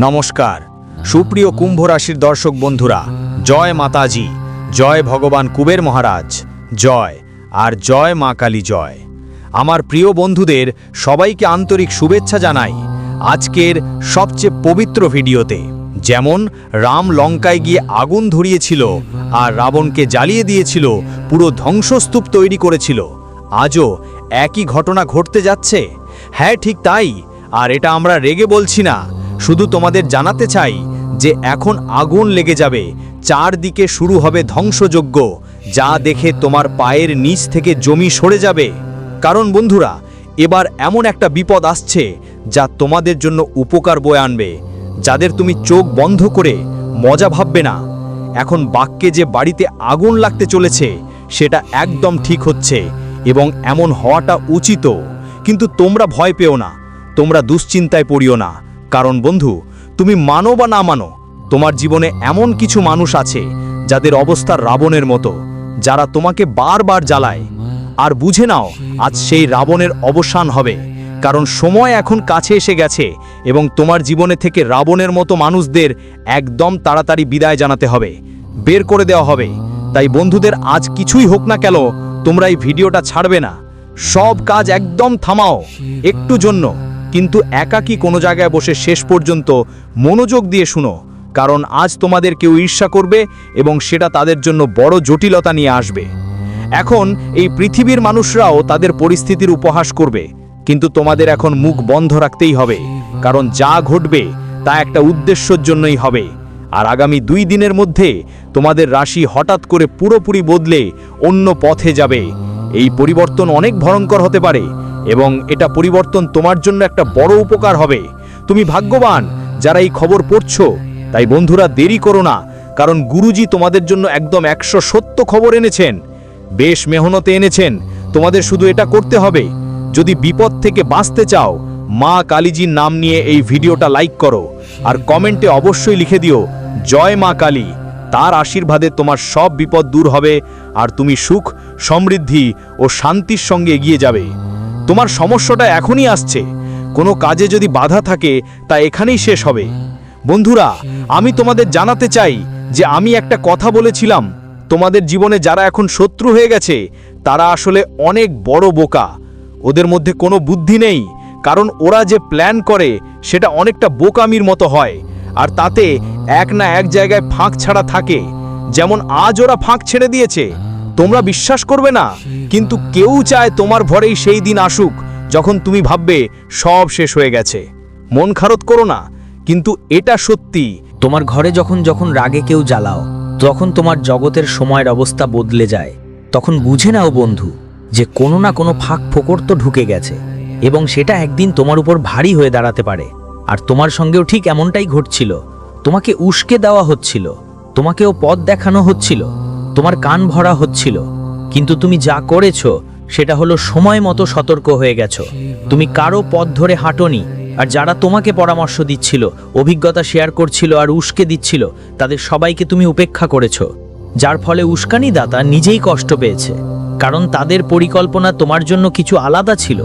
নমস্কার। সুপ্রিয় কুম্ভ রাশির দর্শক বন্ধুরা, জয় মাতাজি, জয় ভগবান কুবের মহারাজ, জয়, আর জয় মা কালী জয়। আমার প্রিয় বন্ধুদের সবাইকে আন্তরিক শুভেচ্ছা জানাই আজকের সবচেয়ে পবিত্র ভিডিওতে। যেমন রাম লঙ্কায় গিয়ে আগুন ধরিয়েছিল আর রাবণকে জ্বালিয়ে দিয়েছিল, পুরো ধ্বংসস্তূপ তৈরি করেছিল। আজও একই ঘটনা ঘটতে যাচ্ছে? হ্যাঁ ঠিক তাই। আর এটা আমরা রেগে বলছি না। শুধু তোমাদের জানাতে চাই যে এখন আগুন লেগে যাবে, চারদিকে শুরু হবে ধ্বংসযজ্ঞ, যা দেখে তোমার পায়ের নিচ থেকে জমি সরে যাবে। কারণ বন্ধুরা, এবার এমন একটা বিপদ আসছে যা তোমাদের জন্য উপকার বয়ে আনবে, যাদের তুমি চোখ বন্ধ করে মজা ভাববে না। এখন বাক্যে যে বাড়িতে আগুন লাগতে চলেছে, সেটা একদম ঠিক হচ্ছে এবং এমন হওয়াটা উচিত। কিন্তু তোমরা ভয় পেও না, তোমরা দুশ্চিন্তায় পড়িও না। কারণ বন্ধু, তুমি মানো বা না মানো, তোমার জীবনে এমন কিছু মানুষ আছে যাদের অবস্থা রাবণের মতো, যারা তোমাকে বারবার জ্বালায়। আর বুঝে নাও, আজ সেই রাবণের অবসান হবে, কারণ সময় এখন কাছে এসে গেছে এবং তোমার জীবনে থেকে রাবণের মতো মানুষদের একদম তাড়াতাড়ি বিদায় জানাতে হবে, বের করে দেওয়া হবে। তাই বন্ধুদের, আজ কিছুই হোক না কেন, তোমরা এই ভিডিওটা ছাড়বে না। সব কাজ একদম থামাও, একটু জন্য। কিন্তু একাকী কোনো জায়গায় বসে শেষ পর্যন্ত মনোযোগ দিয়ে শুনো, কারণ আজ তোমাদের কেউ ঈর্ষা করবে এবং সেটা তাদের জন্য বড় জটিলতা নিয়ে আসবে। এখন এই পৃথিবীর মানুষরাও তাদের পরিস্থিতির উপহাস করবে, কিন্তু তোমাদের এখন মুখ বন্ধ রাখতেই হবে, কারণ যা ঘটবে তা একটা উদ্দেশ্যর জন্যই হবে। আর আগামী দুই দিনের মধ্যে তোমাদের রাশি হঠাৎ করে পুরোপুরি বদলে অন্য পথে যাবে। এই পরিবর্তন অনেক ভয়ঙ্কর হতে পারে এবং এটা পরিবর্তন তোমার জন্য একটা বড় উপকার হবে। তুমি ভাগ্যবান যারা এই খবর পড়ছো। তাই বন্ধুরা দেরি করো না, কারণ গুরুজি তোমাদের জন্য একদম একশো সত্য খবর এনেছেন। বেশ মেহনতে এনেছেন, তোমাদের শুধু এটা করতে হবে। যদি বিপদ থেকে বাঁচতে চাও, মা কালীজির নাম নিয়ে এই ভিডিওটা লাইক করো, আর কমেন্টে অবশ্যই লিখে দিও, জয় মা কালী। তার আশীর্বাদে তোমার সব বিপদ দূর হবে, আর তুমি সুখ, সমৃদ্ধি ও শান্তির সঙ্গে এগিয়ে যাবে। তোমার সমস্যাটা এখনই আসছে। কোনো কাজে যদি বাধা থাকে, তা এখানেই শেষ হবে। বন্ধুরা, আমি তোমাদের জানাতে চাই যে আমি একটা কথা বলেছিলাম। তোমাদের জীবনে যারা এখন শত্রু হয়ে গেছে, তারা আসলে অনেক বড় বোকা। ওদের মধ্যে কোনো বুদ্ধি নেই, কারণ ওরা যে প্ল্যান করে, সেটা অনেকটা বোকামির মতো হয়। আর তাতে এক না এক জায়গায় ফাঁক ছাড়া থাকে। যেমন আজ ওরা ফাঁক ছেড়ে দিয়েছে তোমরা বিশ্বাস করবে না, কিন্তু কেউ চায় তোমার ভরেই সেই দিন আসুক, যখন তুমি ভাববে সব শেষ হয়ে গেছে। মন খারত করো না, কিন্তু এটা সত্যি। তোমার ঘরে যখন যখন রাগে কেউ জ্বালাও, তখন তোমার জগতের সময়ের অবস্থা বদলে যায়। তখন বুঝে নাও বন্ধু, যে কোনো না কোনো ফাঁক ফোকর তো ঢুকে গেছে, এবং সেটা একদিন তোমার উপর ভারী হয়ে দাঁড়াতে পারে। আর তোমার সঙ্গেও ঠিক এমনটাই ঘটছিল। তোমাকে উস্কে দেওয়া হচ্ছিল। তোমাকেও পথ দেখানো হচ্ছিল। তোমার কান ভরা হচ্ছিল, কিন্তু তুমি যা করেছ, সেটা হলো সময় মতো সতর্ক হয়ে গেছো। তুমি কারও পথ ধরে হাঁটোনি, আর যারা তোমাকে পরামর্শ দিচ্ছিল, অভিজ্ঞতা শেয়ার করছিল আর উস্কে দিচ্ছিল, তাদের সবাইকে তুমি উপেক্ষা করেছ। যার ফলে উস্কানি দাতা নিজেই কষ্ট পেয়েছে, কারণ তাদের পরিকল্পনা তোমার জন্য কিছু আলাদা ছিল।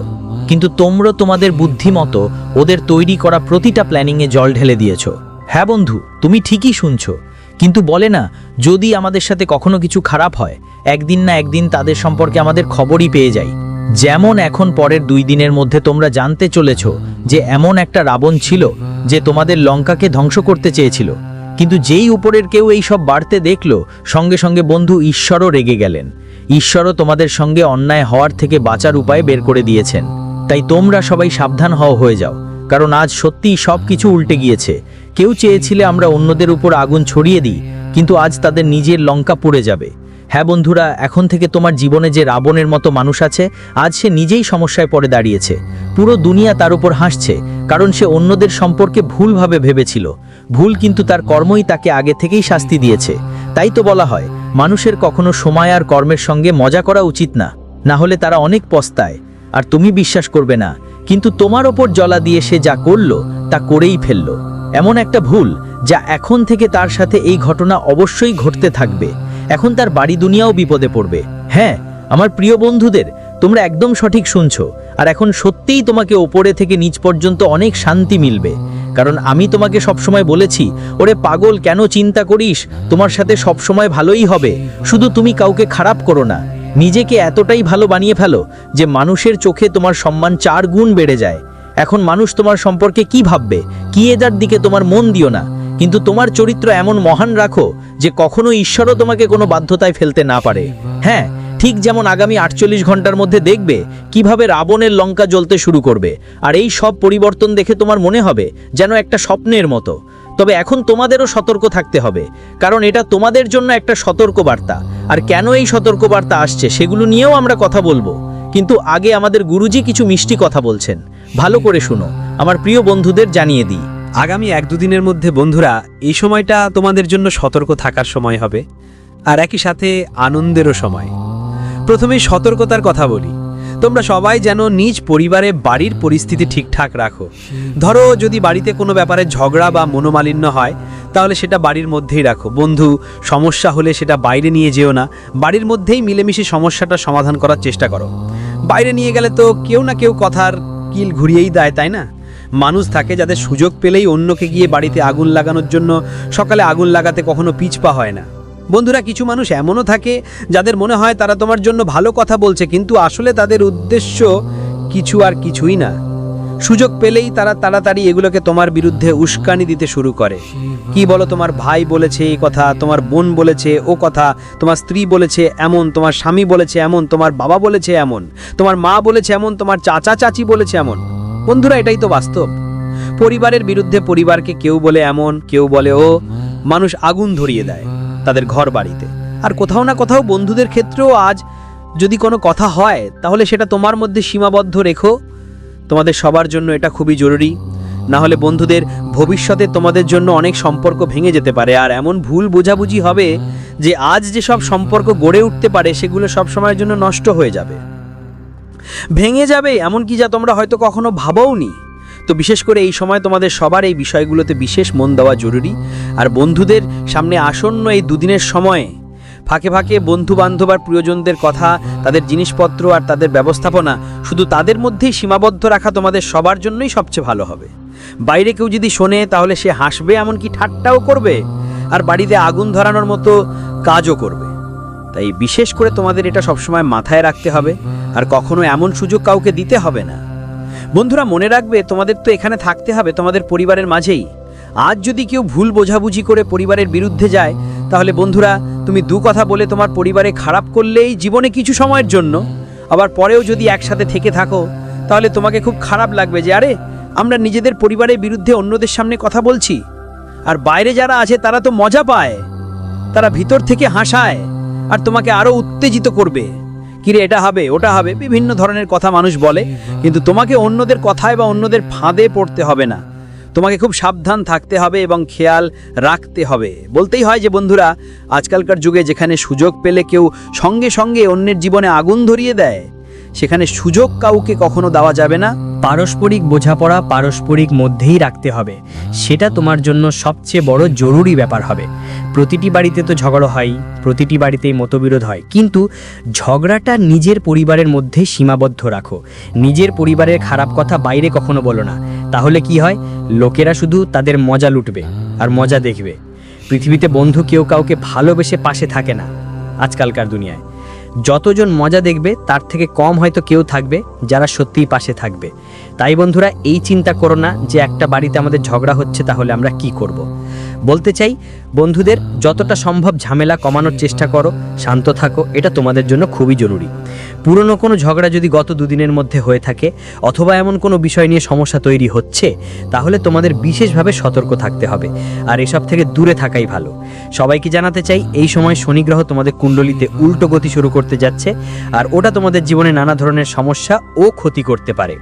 কিন্তু তোমরা তোমাদের বুদ্ধিমতো ওদের তৈরি করা প্রতিটা প্ল্যানিংয়ে জল ঢেলে দিয়েছ। হ্যাঁ বন্ধু, তুমি ঠিকই শুনছো। কিন্তু বলে না, যদি আমাদের সাথে কখনো কিছু খারাপ হয়, একদিন না একদিন তাদের সম্পর্কে আমাদের খবরই পেয়ে যাই। যেমন এখন পরের দুই দিনের মধ্যে তোমরা জানতে চলেছ যে এমন একটা রাবণ ছিল যে তোমাদের লঙ্কাকে ধ্বংস করতে চেয়েছিল। কিন্তু যেই উপরের কেউ এই সব বাড়তে দেখল, সঙ্গে সঙ্গে বন্ধু ঈশ্বরও রেগে গেলেন। ঈশ্বরও তোমাদের সঙ্গে অন্যায় হওয়ার থেকে বাঁচার উপায় বের করে দিয়েছেন। তাই তোমরা সবাই সাবধান হওয়া হয়ে যাও, কারণ আজ সত্যিই সব কিছু উল্টে গিয়েছে। কেউ চেয়েছিলে আমরা অন্যদের উপর আগুন ছড়িয়ে দিই, কিন্তু আজ তাদের নিজের লঙ্কা পড়ে যাবে। হ্যাঁ বন্ধুরা, এখন থেকে তোমার জীবনে যে রাবণের মতো মানুষ আছে, আজ সে নিজেই সমস্যায় পড়ে দাঁড়িয়েছে। পুরো দুনিয়া তার উপর হাসছে, কারণ সে অন্যদের সম্পর্কে ভুলভাবে ভেবেছিল। ভুল কিন্তু তার কর্মই তাকে আগে থেকেই শাস্তি দিয়েছে। তাই তো বলা হয়, মানুষের কখনো সময় আর কর্মের সঙ্গে মজা করা উচিত না না হলে তারা অনেক পস্তায়। আর তুমি বিশ্বাস করবে না, কিন্তু তোমার ওপর জলা দিয়ে সে যা করল, তা করেই ফেলল। এমন একটা ভুল যা এখন থেকে তার সাথে এই ঘটনা অবশ্যই ঘটতে থাকবে। এখন তার বাড়ি দুনিয়াও বিপদে পড়বে। হ্যাঁ আমার প্রিয় বন্ধুদের, তোমরা একদম সঠিক শুনছো। আর এখন সত্যিই তোমাকে ওপরে থেকে নিচ পর্যন্ত অনেক শান্তি মিলবে। কারণ আমি তোমাকে সবসময় বলেছি, ওরে পাগল, কেন চিন্তা করিস? তোমার সাথে সবসময় ভালোই হবে। শুধু তুমি কাউকে খারাপ করো না। নিজেকে এতটাই ভালো বানিয়ে ফেলো যে মানুষের চোখে তোমার সম্মান চার গুণ বেড়ে যায়। এখন মানুষ তোমার সম্পর্কে কি ভাববে? কি এদার দিকে তোমার মন দিও না? কিন্তু তোমার চরিত্র এমন মহান রাখো যে কখনো ঈশ্বরও তোমাকে কোনো বাধ্যতায় ফেলতে না পারে। হ্যাঁ ঠিক যেমন আগামী আটচল্লিশ ঘণ্টার মধ্যে দেখবে কীভাবে রাবণের লঙ্কা জ্বলতে শুরু করবে। আর এই সব পরিবর্তন দেখে তোমার মনে হবে যেন একটা স্বপ্নের মতো। তবে এখন তোমাদেরও সতর্ক থাকতে হবে, কারণ এটা তোমাদের জন্য একটা সতর্ক বার্তা আর কেন এই সতর্ক বার্তা আসছে সেগুলো নিয়েও আমরা কথা বলব। কিন্তু আগে আমাদের গুরুজি কিছু মিষ্টি কথা বলছেন। ভালো করে শুনো। আমার প্রিয় বন্ধুদের জানিয়ে দিই। আগামী এক দুদিনের মধ্যে বন্ধুরা, এই সময়টা তোমাদের জন্য সতর্ক থাকার সময় হবে, আর একই সাথে আনন্দেরও সময়। প্রথমে সতর্কতার কথা বলি। তোমরা সবাই যেন নিজ পরিবারে বাড়ির পরিস্থিতি ঠিকঠাক রাখো। ধরো যদি বাড়িতে কোনো ব্যাপারে ঝগড়া বা মনোমালিন্য হয়, তাহলে সেটা বাড়ির মধ্যেই রাখো। বন্ধু, সমস্যা হলে সেটা বাইরে নিয়ে যেও না। বাড়ির মধ্যেই মিলেমিশে সমস্যাটা সমাধান করার চেষ্টা করো। বাইরে নিয়ে গেলে তো কেউ না কেউ কথার কিল ঘুরিয়েই দেয়, তাই না? মানুষ থাকে যাদের সুযোগ পেলেই অন্যকে গিয়ে বাড়িতে আগুন লাগানোর জন্য সকালে আগুন লাগাতে কখনো পিছপা হয় না। বন্ধুরা, কিছু মানুষ এমনও থাকে যাদের মনে হয় তারা তোমার জন্য ভালো কথা বলছে, কিন্তু আসলে তাদের উদ্দেশ্য কিছু আর কিছুই না। সুযোগ পেলেই তারা তাড়াতাড়ি এগুলোকে তোমার বিরুদ্ধে উস্কানি দিতে শুরু করে। কি বলো তোমার ভাই বলেছে এই কথা, তোমার বোন বলেছে ও কথা, তোমার স্ত্রী বলেছে এমন, তোমার স্বামী বলেছে এমন, তোমার বাবা বলেছে এমন, তোমার মা বলেছে এমন, তোমার চাচা চাচি বলেছে এমন। বন্ধুরা, এটাই তো বাস্তব। পরিবারের বিরুদ্ধে পরিবারকে কেউ বলে এমন, কেউ বলে ও। মানুষ আগুন ধরিয়ে দেয় তাদের ঘর বাড়িতে। আর কোথাও না কোথাও বন্ধুদের ক্ষেত্রেও আজ যদি কোনো কথা হয়, তাহলে সেটা তোমার মধ্যে সীমাবদ্ধ রেখো। তোমাদের সবার জন্য এটা খুবই জরুরি। না হলে বন্ধুদের ভবিষ্যতে তোমাদের জন্য অনেক সম্পর্ক ভেঙে যেতে পারে। আর এমন ভুল বোঝাবুঝি হবে যে আজ যে সব সম্পর্ক গড়ে উঠতে পারে, সেগুলো সব সময়ের জন্য নষ্ট হয়ে যাবে। ভেঙে যাবে এমন কি যা তোমরা হয়তো কখনো ভাবওনি? তো বিশেষ করে এই সময় তোমাদের সবার এই বিষয়গুলোতে বিশেষ মন দেওয়া জরুরি। আর বন্ধুদের সামনে আসন্ন এই দুদিনের সময়ে ফাঁকে ফাঁকে বন্ধু বান্ধব আর প্রিয়জনদের কথা, তাদের জিনিসপত্র আর তাদের ব্যবস্থাপনা, শুধু তাদের মধ্যেই সীমাবদ্ধ রাখা তোমাদের সবার জন্যই সবচেয়ে ভালো হবে। বাইরে কেউ যদি শোনে, তাহলে সে হাসবে, এমনকি ঠাট্টাও করবে, আর বাড়িতে আগুন ধরানোর মতো কাজও করবে। তাই বিশেষ করে তোমাদের এটা সবসময় মাথায় রাখতে হবে, আর কখনো এমন সুযোগ কাউকে দিতে হবে না। বন্ধুরা, মনে রাখবে, তোমাদের তো এখানে থাকতে হবে, তোমাদের পরিবারের মাঝেই। আজ যদি কেউ ভুল বোঝাবুঝি করে পরিবারের বিরুদ্ধে যায়, তাহলে বন্ধুরা, তুমি দু কথা বলে তোমার পরিবারে খারাপ করলেই জীবনে কিছু সময়ের জন্য। আবার পরেও যদি একসাথে থেকে থাকো, তাহলে তোমাকে খুব খারাপ লাগবে যে, আরে, আমরা নিজেদের পরিবারের বিরুদ্ধে অন্যদের সামনে কথা বলছি। আর বাইরে যারা আছে, তারা তো মজা পায়। তারা ভিতর থেকে হাসায়, আর তোমাকে আরও উত্তেজিত করবে। কিরে, এটা হবে, ওটা হবে, বিভিন্ন ধরনের কথা মানুষ বলে, কিন্তু তোমাকে অন্যদের কথায় বা অন্যদের ফাঁদে পড়তে হবে না। তোমাকে খুব সাবধান থাকতে হবে এবং খেয়াল রাখতে হবে। বলতেই হয় যে, বন্ধুরা, আজকালকার যুগে যেখানে সুযোগ পেলে কেউ সঙ্গে সঙ্গে অন্যের জীবনে আগুন ধরিয়ে দেয়, সেখানে সুযোগ কাউকে কখনো দেওয়া যাবে না। পারস্পরিক বোঝাপড়া পারস্পরিক মধ্যেই রাখতে হবে। সেটা তোমার জন্য সবচেয়ে বড় জরুরি ব্যাপার হবে। প্রতিটি বাড়িতে তো ঝগড়া হয় প্রতিটি বাড়িতেই মতবিরোধ হয়। কিন্তু ঝগড়াটা নিজের পরিবারের মধ্যে সীমাবদ্ধ রাখো। নিজের পরিবারের খারাপ কথা বাইরে কখনো বলো না। তাহলে কি হয়? লোকেরা শুধু তাদের মজা লুটবে আর মজা দেখবে। পৃথিবীতে বন্ধু কেউ কাউকে ভালোবেসে পাশে থাকে না আজকালকার দুনিয়ায়। যতজন মজা দেখবে, তার থেকে কম হয়তো কেউ থাকবে যারা সত্যিই পাশে থাকবে। তাই বন্ধুরা, এই চিন্তা করো না যে একটা বাড়িতে আমাদের ঝগড়া হচ্ছে, তাহলে আমরা কি করব। বলতে চাই, বন্ধুদের, যতটা সম্ভব ঝামেলা কমানোর চেষ্টা করো, শান্ত থাকো, এটা তোমাদের জন্য খুবই জরুরি। পুরনো কোনো ঝগড়া যদি গত দুদিনের মধ্যে হয়ে থাকে, অথবা এমন কোনো বিষয় নিয়ে সমস্যা তৈরি হচ্ছে, তাহলে তোমাদের বিশেষভাবে সতর্ক থাকতে হবে, আর এসব থেকে দূরে থাকাই ভালো। সবাইকে জানাতে চাই, এই সময় শনিগ্রহ তোমাদের কুণ্ডলিতে উল্টো গতি শুরু করতে যাচ্ছে, আর ওটা তোমাদের জীবনে নানা ধরনের সমস্যা ও ক্ষতি করতে পারে।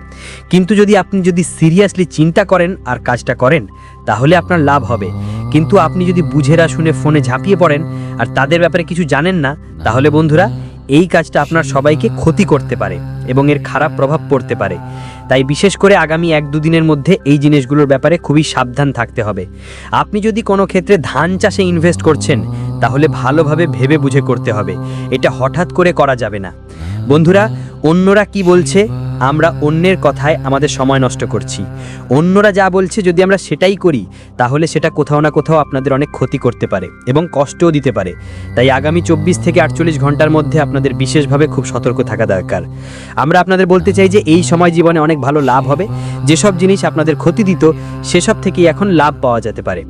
কিন্তু যদি আপনি যদি সিরিয়াসলি চিন্তা করেন আর কাজটা করেন তাহলে আপনার লাভ হবে। কিন্তু আপনি যদি বুঝেরা শুনে ফোনে ঝাঁপিয়ে পড়েন আর তাদের ব্যাপারে কিছু জানেন না, তাহলে বন্ধুরা, এই কাজটা আপনার সবাইকে ক্ষতি করতে পারে এবং এর খারাপ প্রভাব পড়তে পারে। তাই বিশেষ করে আগামী এক দুদিনের মধ্যে এই জিনিসগুলোর ব্যাপারে খুবই সাবধান থাকতে হবে। আপনি যদি কোনো ক্ষেত্রে ধান চাষে ইনভেস্ট করছেন, তাহলে ভালোভাবে ভেবে বুঝে করতে হবে। এটা হঠাৎ করে করা যাবে না। বন্ধুরা, অন্যরা কি বলছে? আমরা অন্যের কথায় আমাদের সময় নষ্ট করছি। অন্যরা যা বলছে যদি আমরা সেটাই করি, তাহলে সেটা কোথাও না কোথাও আপনাদের অনেক ক্ষতি করতে পারে এবং কষ্টও দিতে পারে। তাই আগামী চব্বিশ থেকে আটচল্লিশ ঘণ্টার মধ্যে আপনাদের বিশেষভাবে খুব সতর্ক থাকা দরকার। আমরা আপনাদের বলতে চাই যে এই সময় জীবনে অনেক ভালো লাভ হবে। যেসব জিনিস আপনাদের ক্ষতি দিত, সেসব থেকেই এখন লাভ পাওয়া যেতে পারে।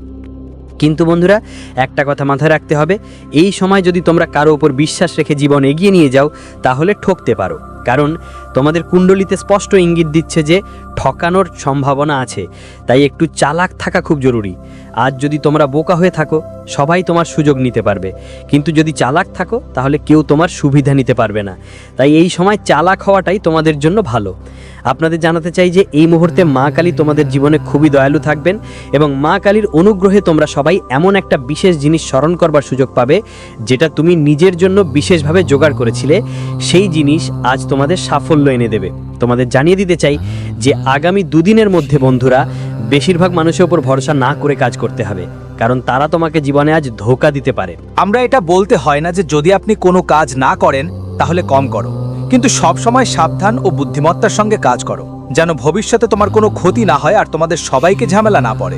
কিন্তু বন্ধুরা, একটা কথা মাথায় রাখতে হবে, এই সময় যদি তোমরা কারও ওপর বিশ্বাস রেখে জীবন এগিয়ে নিয়ে যাও, তাহলে ঠকতে পারো। কারণ তোমাদের কুণ্ডলিতে স্পষ্ট ইঙ্গিত দিচ্ছে যে, ঠকানোর সম্ভাবনা আছে, তাই একটু চালাক থাকা খুব জরুরি। আজ যদি তোমরা বোকা হয়ে থাকো, সবাই তোমার সুযোগ নিতে পারবে। কিন্তু যদি চালাক থাকো, তাহলে কেউ তোমার সুবিধা নিতে পারবে না। তাই এই সময় চালাক হওয়াটাই তোমাদের জন্য ভালো। আপনাদের জানাতে চাই যে, এই মুহূর্তে মা কালী তোমাদের জীবনে খুবই দয়ালু থাকবেন এবং মা কালীর অনুগ্রহে তোমরা সবাই এমন একটা বিশেষ জিনিস স্মরণ করবার সুযোগ পাবে, যেটা তুমি নিজের জন্য বিশেষভাবে জোগাড় করেছিলে। সেই জিনিস আজ তোমাদের সাফল্য এনে দেবে। তোমাদের জানিয়ে দিতে চাই যে, আগামী দুদিনের মধ্যে বন্ধুরা বেশিরভাগ মানুষের উপর ভরসা না করে কাজ করতে হবে, কারণ তারা তোমাকে জীবনে আজ ধোকা দিতে পারে। আমরা এটা বলতে হয় না যে যদি আপনি কোনো কাজ না করেন, তাহলে কম করো। কিন্তু সব সময় সাবধান ও বুদ্ধিমত্তার সঙ্গে কাজ করো, যেন ভবিষ্যতে তোমার কোনো ক্ষতি না হয় আর তোমাদের সবাইকে ঝামেলা না পড়ে।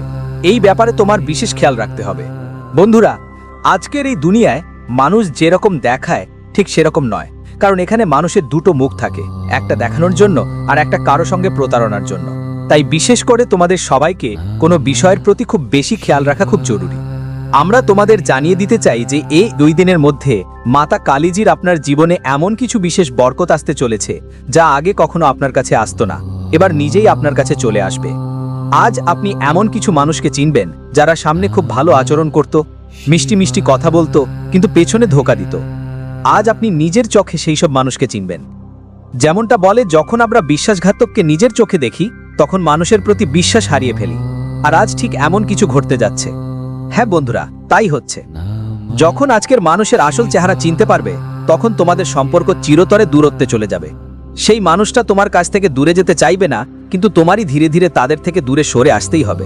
এই ব্যাপারে তোমার বিশেষ খেয়াল রাখতে হবে। বন্ধুরা, আজকের এই দুনিয়ায় মানুষ যেরকম দেখায়, ঠিক সেরকম নয়। কারণ এখানে মানুষের দুটো মুখ থাকে, একটা দেখানোর জন্য আর একটা কারও সঙ্গে প্রতারণার জন্য। তাই বিশেষ করে তোমাদের সবাইকে কোনো বিষয়ের প্রতি খুব বেশি খেয়াল রাখা খুব জরুরি। আমরা তোমাদের জানিয়ে দিতে চাই যে এই দুই দিনের মধ্যে মাতা কালীজির আপনার জীবনে এমন কিছু বিশেষ বরকত আসতে চলেছে, যা আগে কখনো আপনার কাছে আসতো না। এবার নিজেই আপনার কাছে চলে আসবে। আজ আপনি এমন কিছু মানুষকে চিনবেন, যারা সামনে খুব ভালো আচরণ করত, মিষ্টি মিষ্টি কথা বলতো, কিন্তু পেছনে ধোকা দিত। আজ আপনি নিজের চোখে সেই সব মানুষকে চিনবেন। যেমনটা বলে, যখন আমরা বিশ্বাসঘাতককে নিজের চোখে দেখি তখন মানুষের প্রতি বিশ্বাস হারিয়ে ফেলি। আর আজ ঠিক এমন কিছু ঘটতে যাচ্ছে। হ্যাঁ বন্ধুরা, তাই হচ্ছে। যখন আজকের মানুষের আসল চেহারা চিনতে পারবে, তখন তোমাদের সম্পর্ক চিরতরে দূরত্বে চলে যাবে। সেই মানুষটা তোমার কাছ থেকে দূরে যেতে চাইবে না, কিন্তু তোমারই ধীরে ধীরে তাদের থেকে দূরে সরে আসতেই হবে।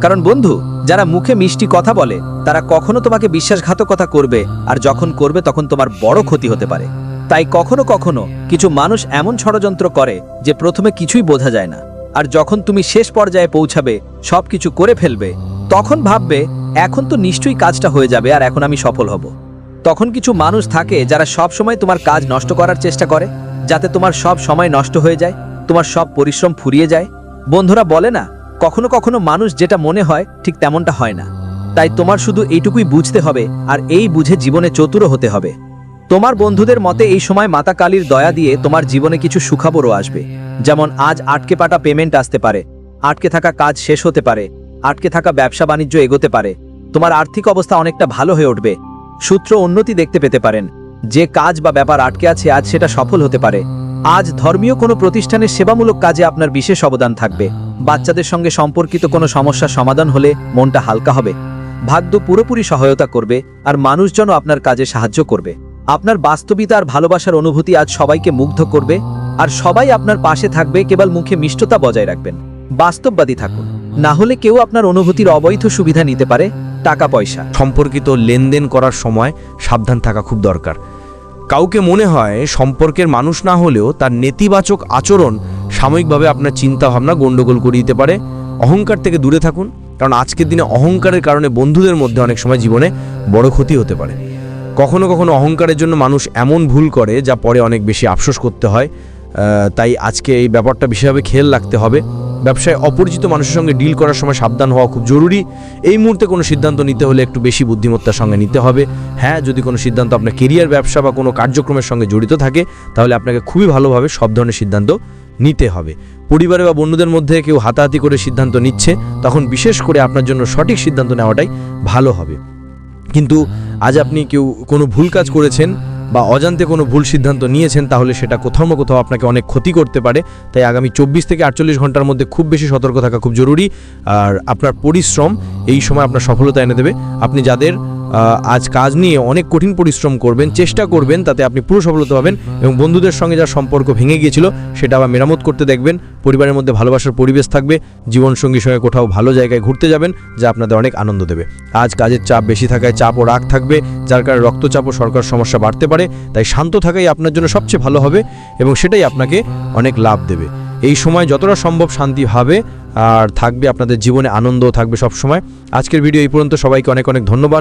কারণ বন্ধু, যারা মুখে মিষ্টি কথা বলে, তারা কখনো তোমাকে বিশ্বাসঘাতকতা করবে, আর যখন করবে তখন তোমার বড় ক্ষতি হতে পারে। তাই কখনো কখনো কিছু মানুষ এমন ষড়যন্ত্র করে, যে প্রথমে কিছুই বোঝা যায় না। আর যখন তুমি শেষ পর্যায়ে পৌঁছাবে, সবকিছু করে ফেলবে, তখন ভাববে, এখন তো নিশ্চয়ই কাজটা হয়ে যাবে আর এখন আমি সফল হব। তখন কিছু মানুষ থাকে যারা সব সময় তোমার কাজ নষ্ট করার চেষ্টা করে, যাতে তোমার সব সময় নষ্ট হয়ে যায়, তোমার সব পরিশ্রম ফুরিয়ে যায়। বন্ধুরা বলে না, কখনো কখনো মানুষ যেটা মনে হয়, ঠিক তেমনটা হয় না। তাই তোমার শুধু এইটুকুই বুঝতে হবে আর এই বুঝে জীবনে চতুরও হতে হবে। তোমার বন্ধুদের মতে এই সময় মাতা কালীর দয়া দিয়ে তোমার জীবনে কিছু সুখবরও আসবে। যেমন আজ আটকে পাটা পেমেন্ট আসতে পারে, আটকে থাকা কাজ শেষ হতে পারে, আটকে থাকা ব্যবসা বাণিজ্য এগোতে পারে, তোমার আর্থিক অবস্থা অনেকটা ভালো হয়ে উঠবে, সূত্র উন্নতি দেখতে পেতে পারেন, যে কাজ বা ব্যাপার আটকে আছে আজ সেটা সফল হতে পারে। আজ ধর্মীয় কোনো প্রতিষ্ঠানের সেবামূলক কাজে আপনার বিশেষ অবদান থাকবে, বাচ্চাদের সঙ্গে সম্পর্কিত কোনো সমস্যার সমাধান হলে মনটা হালকা হবে, ভাগ্য পুরোপুরি সহায়তা করবে, আর মানুষজনও আপনার কাজে সাহায্য করবে। আপনার বাস্তবিতা আর ভালোবাসার অনুভূতি আজ সবাইকে মুগ্ধ করবে, আর সবাই আপনার পাশে থাকবে, কেবল মুখে মিষ্টতা বজায় রাখবেন। বাস্তববাদী থাকুন। না হলে কেউ আপনার অনুভূতির অবৈধ সুবিধা নিতে পারে, টাকা, পয়সা। সম্পর্কিত লেনদেন করার সময় সাবধান থাকা খুব দরকার। কাউকে মনে হয় সম্পর্কের মানুষ না হলেও তার নেতিবাচক আচরণ সাময়িকভাবে আপনার চিন্তা ভাবনা গণ্ডগোল করে দিতে পারে। অহংকার থেকে দূরে থাকুন, কারণ আজকের দিনে অহংকারের কারণে বন্ধুদের মধ্যে অনেক সময় জীবনে বড় ক্ষতি হতে পারে। কখনো কখনো অহংকারের জন্য মানুষ এমন ভুল করে যা পরে অনেক বেশি আফসোস করতে হয়। তাই আজকে এই ব্যাপারটা বিশেষভাবে খেয়াল রাখতে হবে। ব্যবসায় অপরিচিত মানুষের সঙ্গে ডিল করার সময় সাবধান হওয়া খুব জরুরি। এই মুহূর্তে কোনো সিদ্ধান্ত নিতে হলে একটু বেশি বুদ্ধিমত্তার সঙ্গে নিতে হবে। হ্যাঁ যদি কোনো সিদ্ধান্ত আপনার কেরিয়ার ব্যবসা বা কোনো কার্যক্রমের সঙ্গে জড়িত থাকে, তাহলে আপনাকে খুবই ভালোভাবে সব ধরনের সিদ্ধান্ত নিতে হবে। পরিবারে বা বন্ধুদের মধ্যে কেউ হাতাহাতি করে সিদ্ধান্ত নিচ্ছে, তখন বিশেষ করে আপনার জন্য সঠিক সিদ্ধান্ত নেওয়াটাই ভালো হবে। কিন্তু আজ আপনি কেউ কোনো ভুল কাজ করেছেন বা অজান্তে কোনো ভুল সিদ্ধান্ত নিয়েছেন তাহলে সেটা কোথাও না কোথাও আপনাকে অনেক ক্ষতি করতে পারে। তাই আগামী চব্বিশ থেকে আটচল্লিশ ঘণ্টার মধ্যে খুব বেশি সতর্ক থাকা খুব জরুরি। আর আপনার পরিশ্রম এই সময় আপনার সফলতা এনে দেবে। আপনি যাদের আজ কাজ নিয়ে অনেক কঠিন পরিশ্রম করবেন, চেষ্টা করবেন, তাতে আপনি পুরো সফলতা পাবেন এবং বন্ধুদের সঙ্গে যার সম্পর্ক ভেঙে গিয়েছিল, সেটা আবার মেরামত করতে দেখবেন। পরিবারের মধ্যে ভালোবাসার পরিবেশ থাকবে, জীবনসঙ্গীর সঙ্গে কোথাও ভালো জায়গায় ঘুরতে যাবেন, যা আপনাদের অনেক আনন্দ দেবে। আজ কাজের চাপ বেশি থাকায় চাপ ও রাগ থাকবে, যার কারণে রক্তচাপ ও সরকার সমস্যা বাড়তে পারে, তাই শান্ত থাকাই আপনার জন্য সবচেয়ে ভালো হবে এবং সেটাই আপনাকে অনেক লাভ দেবে। এই সময় যতটা সম্ভব শান্তি হবে আর থাকবে আপনাদের জীবনে আনন্দও থাকবে সব সময় আজকের ভিডিও এই পর্যন্ত, সবাইকে অনেক অনেক ধন্যবাদ।